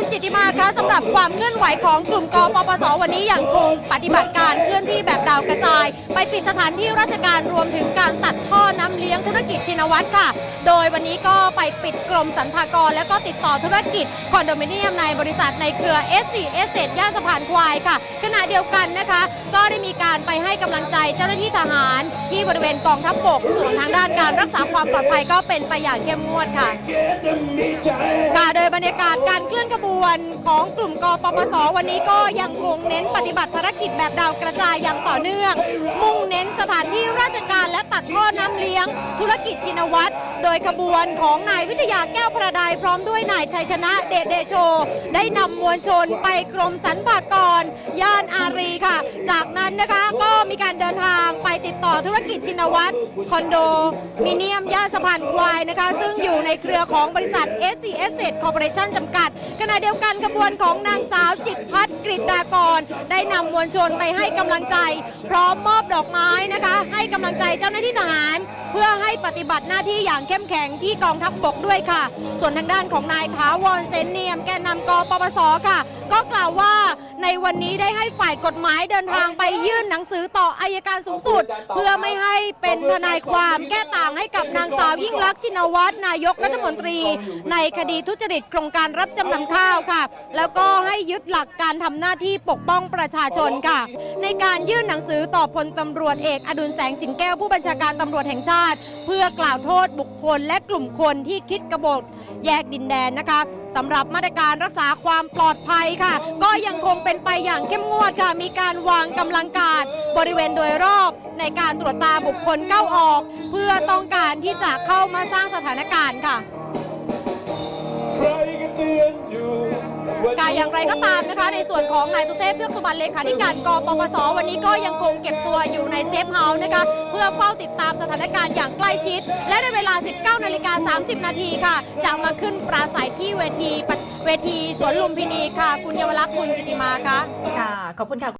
คุณจิติมาคะสำหรับความเคลื่อนไหวของกลุ่มกปปสวันนี้อย่างคงปฏิบัติการเคลื่อนที่แบบดาวกระจาย ไปปิดสถานที่ราชการรวมถึงการตัดท่อน้ำเลี้ยงธุรกิจชินวัตรค่ะ โดยวันนี้ก็ไปปิดกรมสรรพากร และก็ติดต่อธุรกิจคอนโดมิเนียมในบริษัทในเครือ S4 S เย่านสะพานควายค่ะ ขณะเดียวกันนะคะ ก็ได้มีการไปให้กำลังใจเจ้าหน้าที่ทหาร ที่บริเวณกองทัพบกส่วนทางด้านการรักษาความปลอดภัยก็เป็นไปอย่างเข้มงวดค่ะค่ะโดยบรรยากาศการเคลื่อนขบวนวนของกลุ่มกปปส วันนี้ก็ยังคงเน้นปฏิบัติภารกิจแบบดาวกระจายอย่างต่อเนื่อง มุ่งเน้นสถานที่ราชการและตัดท่อน ลี้ยงธุรกิจชินวัตร โดยขบวนของนายวิทยาแก้วประดายพร้อมด้วยนายชัยชนะเดชเดโช ได้นำมวลชนไปกรมสรรพากรย่านอารีค่ะ จากนั้นนะคะก็มีการเดินทางไปติดต่อธุรกิจชินวัตรคอนโดมิเนียมย่านสะพานควายนะคะ ซึ่งอยู่ในเครือของบริษัท s c s คอร์ปอเรชั่นจำกัด ขณะเดียวกันขบวนของนางสาวจิตพัฒน์กฤษดากร ได้นำมวลชนไปให้กำลังใจ พร้อมมอบดอกไม้นะคะ ให้กำลังใจเจ้าหน้าที่ทหาร ให้ปฏิบัติหน้าที่อย่างเข้มแข็งที่กองทัพบกด้วยค่ะ ส่วนทางด้านของนายถาวรเซนเนียมแกนนำกปปสค่ะ ก็กล่าวว่าในวันนี้ได้ให้ฝ่ายกฎหมายเดินทางไปยื่นหนังสือต่ออายการสูงสุด เพื่อไม่ให้เป็นทนายความแก้ต่างให้กับนางสาวยิ่งลักษณ์ชินวัตรนายกรัฐมนตรี ในคดีทุจริตโครงการรับจำนำข้าวค่ะ แล้วก็ให้ยึดหลักการทำหน้าที่ปกป้องประชาชนค่ะ ในการยื่นหนังสือต่อพลตำรวจเอกอดุลแสงสิงแก้วผู้บัญชาการตำรวจแห่งชาติ เพื่อกล่าวโทษบุคคลและกลุ่มคนที่คิดกบฏแยกดินแดนนะคะ สำหรับมาตรการรักษาความปลอดภัยค่ะ ก็ยังคงเป็นไปอย่างเข้มงวดค่ะ มีการวางกำลังการบริเวณโดยรอบในการตรวจตาบุคคลเข้าออก เพื่อต้องการที่จะเข้ามาสร้างสถานการณ์ค่ะ ว่าการอย่างไรก็ตามนะคะ ในส่วนของนายสุเทพเทือกสุบรรณเลขาธิการกปปสวันนี้ก็ยังคงเก็บตัวอยู่ในเซฟเฮาส์นะคะ เพื่อเฝ้าติดตามสถานการณ์อย่างใกล้ชิด และในเวลา 19นาฬิกา30 นาทีค่ะ จะมาขึ้นปราศัยที่เวทีเวทีสวนลุมพินีค่ะ คุณเยาวลักษณ์คุณจิติมาค่ะค่ะขอบคุณค่ะ